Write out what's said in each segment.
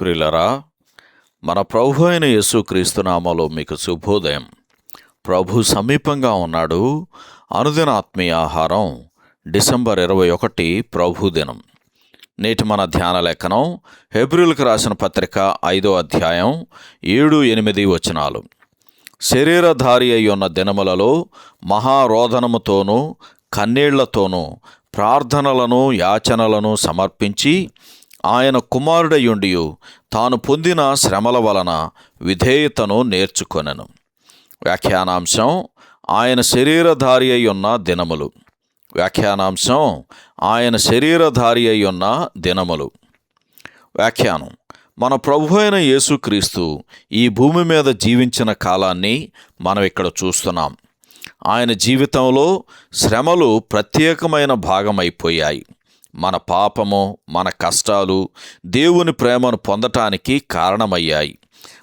ప్రిలరా మన ప్రభు అయిన యేసుక్రీస్తునామలో మీకు శుభోదయం. ప్రభు సమీపంగా ఉన్నాడు. అనుదిన ఆత్మీయ ఆహారం డిసెంబర్ ఇరవై ఒకటి ప్రభుదినం నేటి మన ధ్యాన లేఖనం హెబ్రిల్కి రాసిన పత్రిక ఐదో అధ్యాయం ఏడు ఎనిమిది వచనాలు. శరీరధారి అయి ఉన్న దినములలో మహారోధనముతోనూ కన్నీళ్ళతోనూ ప్రార్థనలను యాచనలను సమర్పించి ఆయన కుమారుడయుండియు. తాను పొందిన శ్రమల వలన విధేయతను నేర్చుకొనెను. వ్యాఖ్యానాంశం ఆయన శరీరధారి అయి ఉన్న దినములు. వ్యాఖ్యానాంశం ఆయన శరీరధారి అయి ఉన్న దినములు. వ్యాఖ్యానం మన ప్రభు అయిన యేసుక్రీస్తు ఈ భూమి మీద జీవించిన కాలాన్ని మనం ఇక్కడ చూస్తున్నాం. ఆయన జీవితంలో శ్రమలు ప్రత్యేకమైన భాగమైపోయాయి. మన పాపము మన కష్టాలు దేవుని ప్రేమను పొందటానికి కారణమయ్యాయి.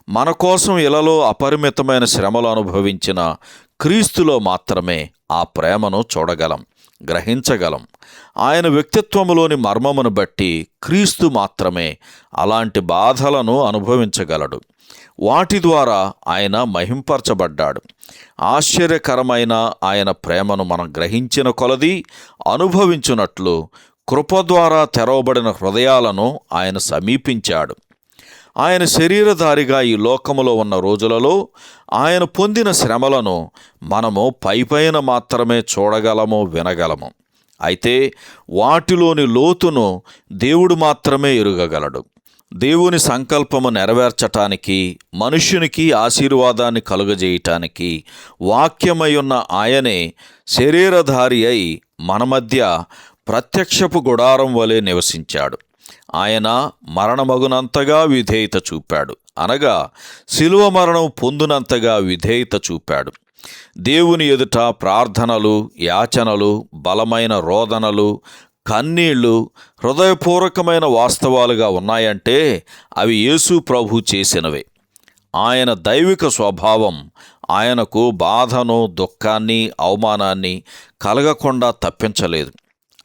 మన కోసం ఇలాలో అపరిమితమైన శ్రమలు అనుభవించిన క్రీస్తులో మాత్రమే ఆ ప్రేమను చూడగలం గ్రహించగలం. ఆయన వ్యక్తిత్వములోని మర్మమును బట్టి క్రీస్తు మాత్రమే అలాంటి బాధలను అనుభవించగలడు. వాటి ద్వారా ఆయన మహింపరచబడ్డాడు. ఆశ్చర్యకరమైన ఆయన ప్రేమను మనం గ్రహించిన కొలది అనుభవించున్నట్లు కృప ద్వారా తెరవబడిన హృదయాలను ఆయన సమీపించాడు. ఆయన శరీరధారిగా ఈ లోకములో ఉన్న రోజులలో ఆయన పొందిన శ్రమలను మనము పైపైన మాత్రమే చూడగలము వినగలము. అయితే వాటిలోని లోతును దేవుడు మాత్రమే ఎరుగగలడు. దేవుని సంకల్పము నెరవేర్చటానికి మనుష్యునికి ఆశీర్వాదాన్ని కలుగజేయటానికి వాక్యమై ఉన్న ఆయనే శరీరధారి అయి మన మధ్య ప్రత్యక్షపు గుడారం వలె నివసించాడు. ఆయన మరణమగునంతగా విధేయత చూపాడు. అనగా శిలువ మరణం పొందునంతగా విధేయత చూపాడు. దేవుని ఎదుట ప్రార్థనలు యాచనలు బలమైన రోదనలు కన్నీళ్ళు హృదయపూర్వకమైన వాస్తవాలుగా ఉన్నాయంటే అవి యేసు ప్రభు చేసినవే. ఆయన దైవిక స్వభావం ఆయనకు బాధను దుఃఖాన్ని అవమానాన్ని కలగకుండా తప్పించలేదు.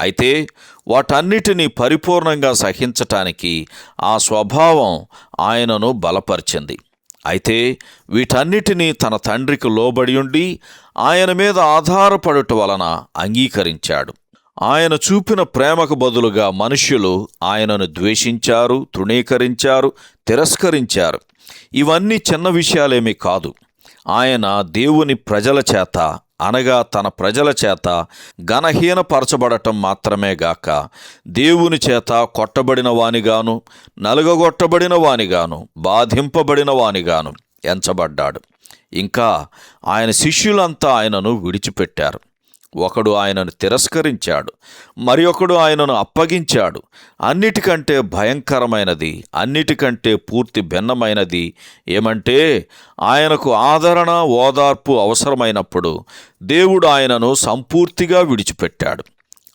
అయితే వాటన్నిటినీ పరిపూర్ణంగా సహించటానికి ఆ స్వభావం ఆయనను బలపరిచింది. అయితే వీటన్నిటినీ తన తండ్రికి లోబడి ఉండి ఆయన మీద ఆధారపడుట వలన అంగీకరించాడు. ఆయన చూపిన ప్రేమకు బదులుగా మనుష్యులు ఆయనను ద్వేషించారు తృణీకరించారు తిరస్కరించారు. ఇవన్నీ చిన్న విషయాలేమీ కాదు. ఆయన దేవుని ప్రజల చేత అనగా తన ప్రజల చేత ఘనహీనపరచబడటం మాత్రమే గాక దేవుని చేత కొట్టబడిన వానిగాను నలుగగొట్టబడిన వానిగాను బాధింపబడిన వానిగాను ఎంచబడ్డాడు. ఇంకా ఆయన శిష్యులంతా ఆయనను విడిచిపెట్టారు. ఒకడు ఆయనను తిరస్కరించాడు మరి ఒకడు ఆయనను అప్పగించాడు. అన్నిటికంటే భయంకరమైనది అన్నిటికంటే పూర్తి భిన్నమైనది ఏమంటే ఆయనకు ఆదరణ ఓదార్పు అవసరమైనప్పుడు దేవుడు ఆయనను సంపూర్తిగా విడిచిపెట్టాడు.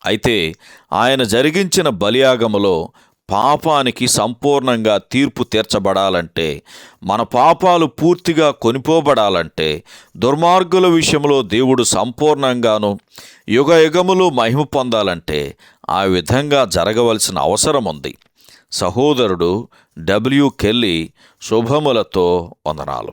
అయితే ఆయన జరిగించిన బలియాగములో పాపానికి సంపూర్ణంగా తీర్పు తీర్చబడాలంటే మన పాపాలు పూర్తిగా కొనిపోబడాలంటే దుర్మార్గుల విషయంలో దేవుడు సంపూర్ణంగాను యుగ యుగములు మహిమ పొందాలంటే ఆ విధంగా జరగవలసిన అవసరం ఉంది సహోదరుడు డబ్ల్యూ కెల్లి శుభములతో వందనాలు.